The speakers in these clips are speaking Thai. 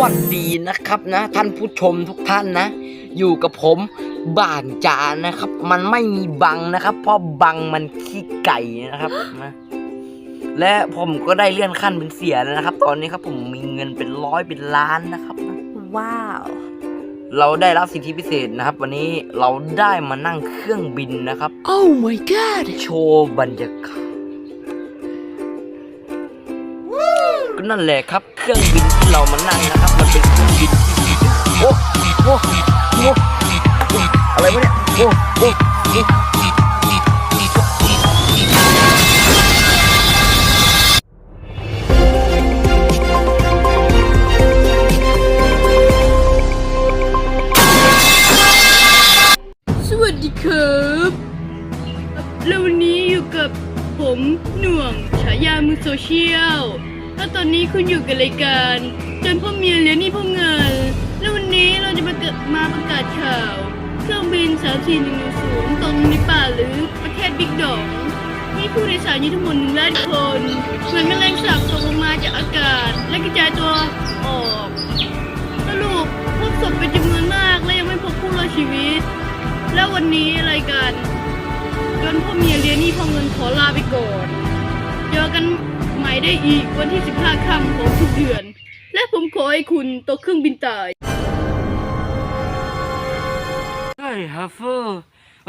วัสดีนะครับนะ ท่านผู้ชมทุกท่านนะ อยู่กับผมบ่านจานนะครับ มันไม่มีบังนะครับ เพราะบังมันขี้ไก่นะครับนะและผมก็ได้เลื่อนขั้นเป็นเสียแล้วนะครับ ตอนนี้ครับผมมีเงินเป็นร้อยเป็นล้านนะครับนะว้าว เราได้รับสิทธิพิเศษนะครับ วันนี้เราได้มานั่งเครื่องบินนะครับ Oh my god โชว์บรรยา ก็นั่นแหละครับ เครื่องบินที่เรามานั่งนะครับ มันเป็นเครื่องบินโอ้โอ้โอ้โอะไรวะเนี่ยโอ้โอ้โอ้สวัสดีครับแล้ววันนี้อยู่กับผมหน่วงฉายามือโซเชียล แล้วตอนนี้คุณอยู่กับรายการจนพ่อเมียเลี้ยงหนี่พ่อเงิน แล้ววันนี้เราจะมาเกิดมาประกาศข่าว เครื่องบิน34110ตรงในป่าหรือประเทศบิ๊กดองมีผู้โดยสารอยู่ทั้งหมดหนึ่งล้านคนเหมือนแมลงสาบตกลงมาจากอากาศ และกระจายตัวออกสรุปพบศพเป็นจำนวนมากและยังไม่พบผู้รอดชีวิต แล้ววันนี้รายการจนพ่อเมียเรียนนี่พ่อเงินขอลาไปก่อนเจอกัน ได้อีกวันที่ 15 ค่ำของทุกเดือน และผมขอให้คุณตกเครื่องบินตายเฮ้ยฮัฟเฟอร์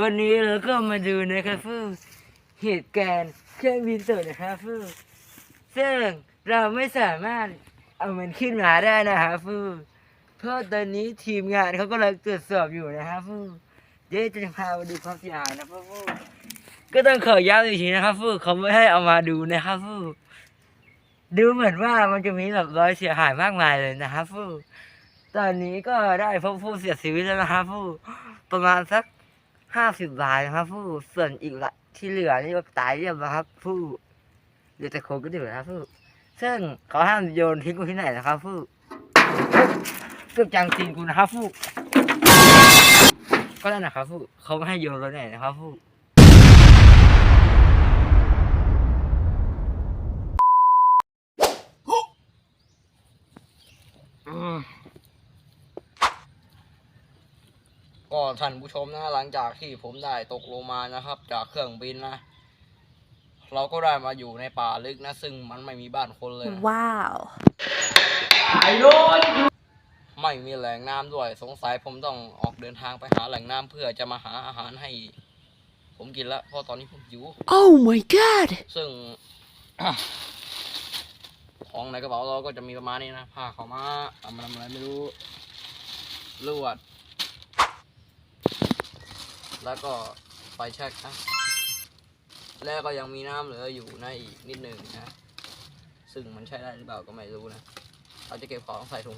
วันนี้เราก็มาดูนะครับฟูเหตุการณ์เครื่องบินตกนะครับฟูซึ่งเราไม่สามารถเอามันขึ้นมาได้นะครับฟูเพราะตอนนี้ทีมงานเขากำลังตรวจสอบอยู่นะครับฟูเดี๋ยวจะพามาดูความเสียหายนะครับฟูก็ต้องขอย้ำอีกทีนะครับฟูเขาไม่ให้เอามาดูนะครับฟู ดูเหมือนว่ามันจะมีแบบรอยเสียหายมากมายเลยนะครับฟูตอนนี้ก็ได้พบผู้เสียชีวิตแล้วนะครับผู้ประมาณสักห้าสิบรายนะครับผู้ส่วนอีกละที่เหลือนี่ก็ตายเรียบร้อยครับผู้เหลือแต่โครงก็เหลือนะครับผู้ซึ่งเขาห้ามโยนทิ้งไว้ที่ไหนนะครับผู้เกือบจังจริงกูนะครับผู้ก็นั่นนะครับผู้เขาไม่ให้โยนไว้ไหนนะครับผู้ ก็ท่านผู้ชมนะหลังจากที่ผมได้ตกลงมานะครับ จากเครื่องบินนะ เราก็ได้มาอยู่ในป่าลึกนะ ซึ่งมันไม่มีบ้านคนเลยนะว้าว ไม่มีแหล่งน้ำด้วย สงสัยผมต้องออกเดินทางไปหาแหล่งน้ำเพื่อจะมาหาอาหารให้ ผมกินละเพราะตอนนี้ผมหิว Oh my god ซึ่ง ของในกระเป๋าเราก็จะมีประมาณนี้นะผ้าขาวม้าเอามาทำอะไรไม่รู้ลวด แล้วก็ไฟแช็กนะแล้วก็ยังมีน้ำเหลืออยู่นะอีกนิดหนึ่งนะ ซึ่งมันใช้ได้หรือเปล่าก็ไม่รู้นะ เราจะเก็บของใส่ถุง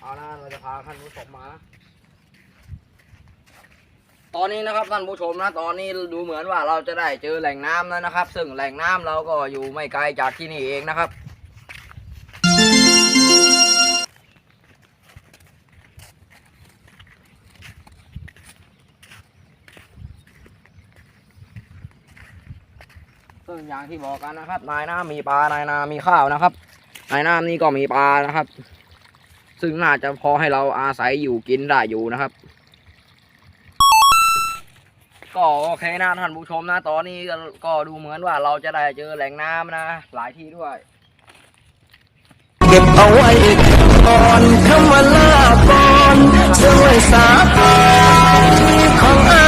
เอานะเราจะพาท่านผู้ชมมานะ ตอนนี้นะครับท่านผู้ชมนะตอนนี้ดูเหมือนว่าเราจะได้เจอแหล่งน้ำแล้วนะครับ ซึ่งแหล่งน้ำเราก็อยู่ไม่ไกลจากที่นี่เองนะครับ ซึ่งอย่างที่บอกกันนะครับนายน้ำมีปลานายนามีข้าวนะครับนายน้ำนี่ก็มีปลานะครับ ซึ่งน่าจะพอให้เราอาศัยอยู่กินได้อยู่นะครับ ก็โอเคนะท่านผู้ชมนะ ตอนนี้ก็ดูเหมือนว่าเราจะได้เจอแหล่งน้ำนะ หลายที่ด้วย เก็บเอาไว้ก่อนคำว่าลาก่อนด้วยสาขาของอา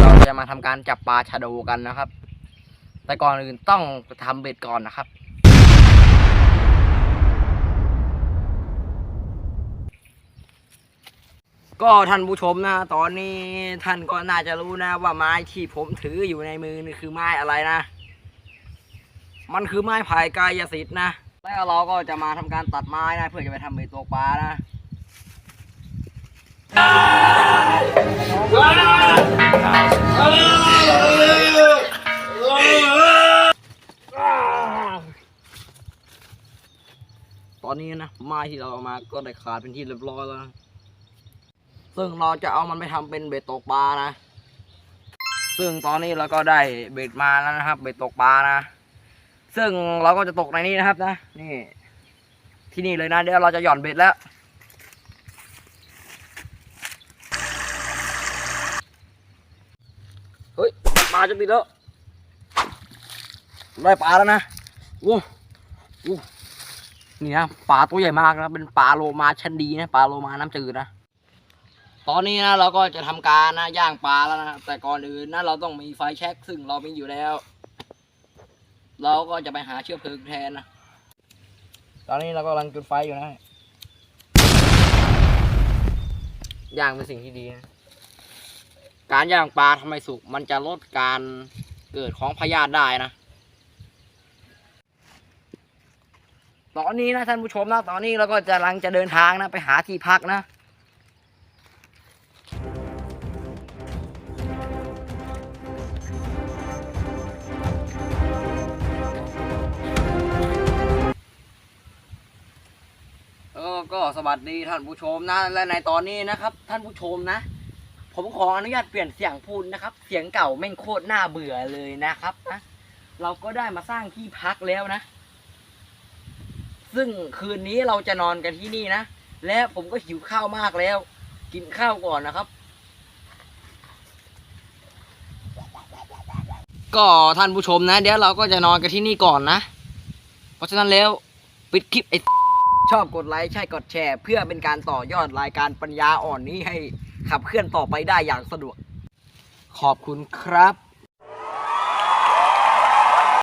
เราจะมาทำการจับปลาชะโดกันนะครับ แต่ก่อนอื่นต้องทำเบ็ดก่อนนะครับ ก็ท่านผู้ชมนะ ตอนนี้ท่านก็น่าจะรู้นะ ว่าไม้ที่ผมถืออยู่ในมือนี่คือไม้อะไรนะ มันคือไม้พายกายสิทธิ์นะ แล้วเราก็จะมาทำการตัดไม้นะ เพื่อจะไปทำเบ็ดตกปลานะตอนนี้นะไม้ที่เราเอามาก็ได้ขาดเป็นที่เรียบร้อยแล้ว ซึ่งเราจะเอามันไปทำเป็นเบ็ดตกปลานะ ซึ่งตอนนี้เราก็ได้เบ็ดมาแล้วนะครับ เบ็ดตกปลานะ ซึ่งเราก็จะตกในนี้นะครับนะ นี่ ที่นี่เลยนะ เดี๋ยวเราจะหย่อนเบ็ดแล้ว เฮ้ยปลาจะติดแล้ว ได้ปลาแล้วนะโอ้โหนี่นะปลาตัวใหญ่มากนะ เป็นปลาโลมาชั้นดีนะ ปลาโลมาน้ำจืดนะ ตอนนี้นะเราก็จะทำการนะย่างปลาแล้วนะแต่ก่อนอื่นนะเราต้องมีไฟแช็กซึ่งเรามีอยู่แล้ว เราก็จะไปหาเชื้อเพลิงแทนนะตอนนี้เราก็กำลังจุดไฟอยู่นะย่างเป็นสิ่งที่ดีนะการย่างปลาทำไมสุกมันจะลดการเกิดของพยาธิได้นะตอนนี้นะท่านผู้ชมนะตอนนี้เราก็จะกำลังจะเดินทางนะไปหาที่พักนะ ก็สวัสดีท่านผู้ชมนะ และในตอนนี้นะครับ ท่านผู้ชมนะ ผมขออนุญาตเปลี่ยนเสียงพูดนะครับ เสียงเก่าแม่งโคตรน่าเบื่อเลยนะครับนะเราก็ได้มาสร้างที่พักแล้วนะ ซึ่งคืนนี้เราจะนอนกันที่นี่นะ และผมก็หิวข้าวมากแล้ว กินข้าวก่อนนะครับ ก็ท่านผู้ชมนะ เดี๋ยวเราก็จะนอนกันที่นี่ก่อนนะ เพราะฉะนั้นแล้วปิดคลิปไอ้ ชอบกดไลค์ใช่กดแชร์ เพื่อเป็นการต่อยอดรายการปัญญาอ่อนนี้ให้ขับเคลื่อนต่อไปได้อย่างสะดวก ขอบคุณครับ